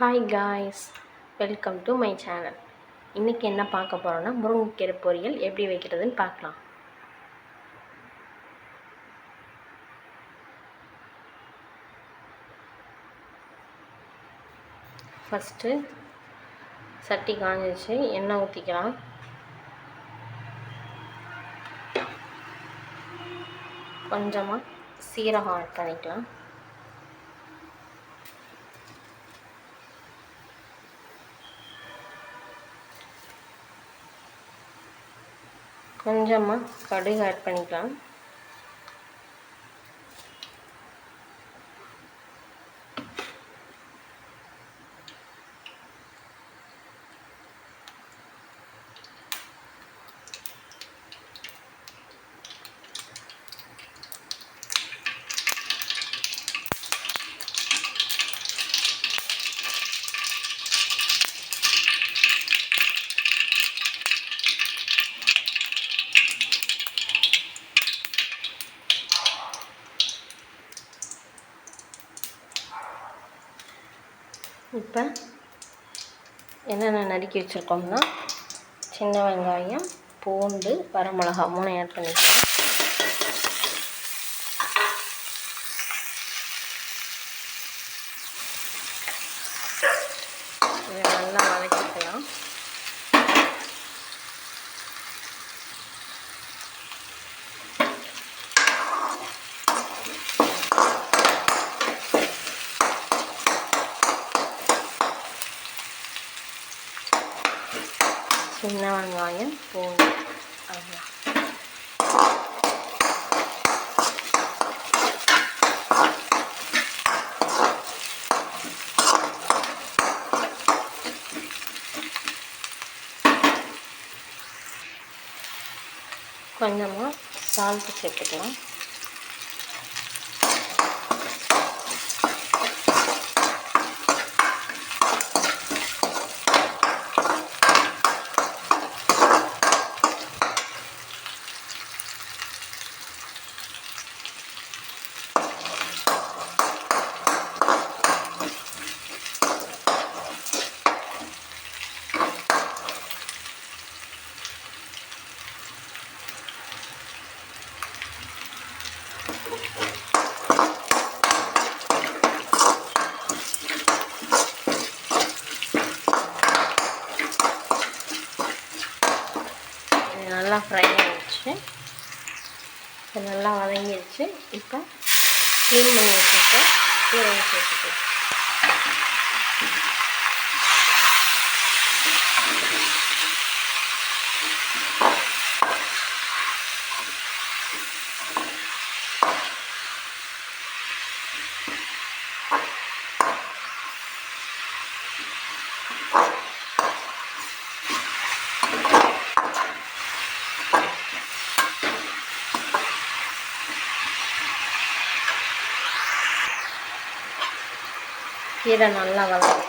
Hi guys welcome to my channel இன்றைக்கி என்ன பார்க்க போகிறோன்னா முருங்கைக்கீரை பொரியல் எப்படி வைக்கிறதுன்னு பார்க்கலாம். ஃபஸ்ட்டு சட்டி காஞ்சிச்சு எண்ணெய் ஊற்றிக்கலாம் கொஞ்சமாக சீரகம் ஆட் பண்ணிக்கலாம். கொஞ்சமாக கடுகு ஆட் பண்ணிக்கலாம். இப்போ என்னென்ன நறுக்கி வச்சுருக்கோம்னா சின்ன வெங்காயம் பூண்டு வரமிளகா மூணு ஆட் பண்ணிக்கலாம் இதை நல்லா வதக்கிக்கலாம் சின்ன வெங்காயம் பூண்டு. அவ்வளோ கொஞ்சமாக சால்ட்டு சேர்த்துக்கலாம் இது நல்லா ஃப்ரை ஆகிடுச்சு இப்போ நல்லா வதங்கிடுச்சு. இப்போ க்ளீன் பண்ணி வச்சுட்டு வச்சு சேர்த்துட்டு கீரை நல்லா வளர்க்கும்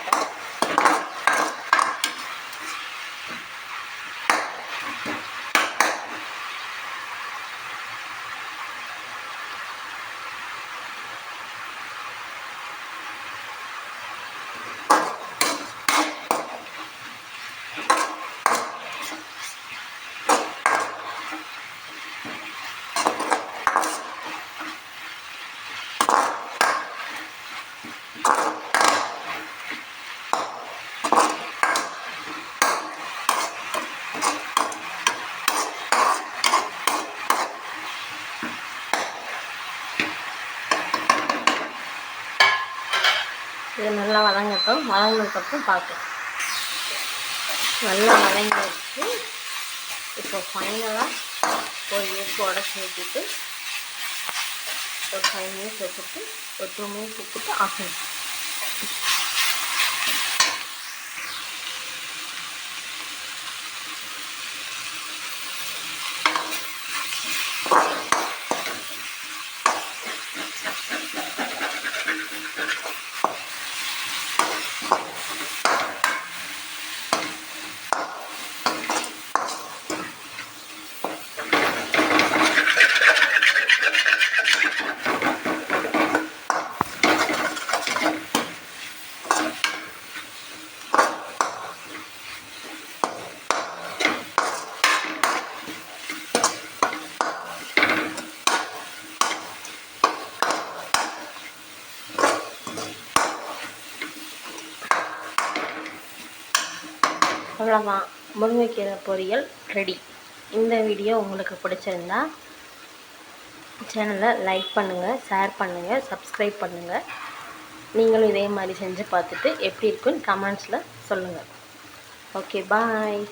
இது நல்லா வதங்கட்டும் வதங்கினதுக்கப்புறம் பார்க்கலாம் நல்லா வதங்கி வச்சு இப்போ ஃபைனலாக ஒரு எக் உடச்சி ஊற்றிட்டு ஒரு ஃபைவ் மினிட்ஸ் வச்சுட்டு ஒரு டூ மினிட்ஸ் வச்சுட்டு ஆஃப் அவ்வளோதான் முருங்கைக்கீரை பொரியல் ரெடி இந்த வீடியோ உங்களுக்கு பிடிச்சிருந்தா சேனலை லைக் பண்ணுங்கள் ஷேர் பண்ணுங்கள் சப்ஸ்கிரைப் பண்ணுங்கள் நீங்களும் இதே மாதிரி செஞ்சு பார்த்துட்டு எப்படி இருக்குன்னு கமெண்ட்ஸில் சொல்லுங்கள் ஓகே பாய்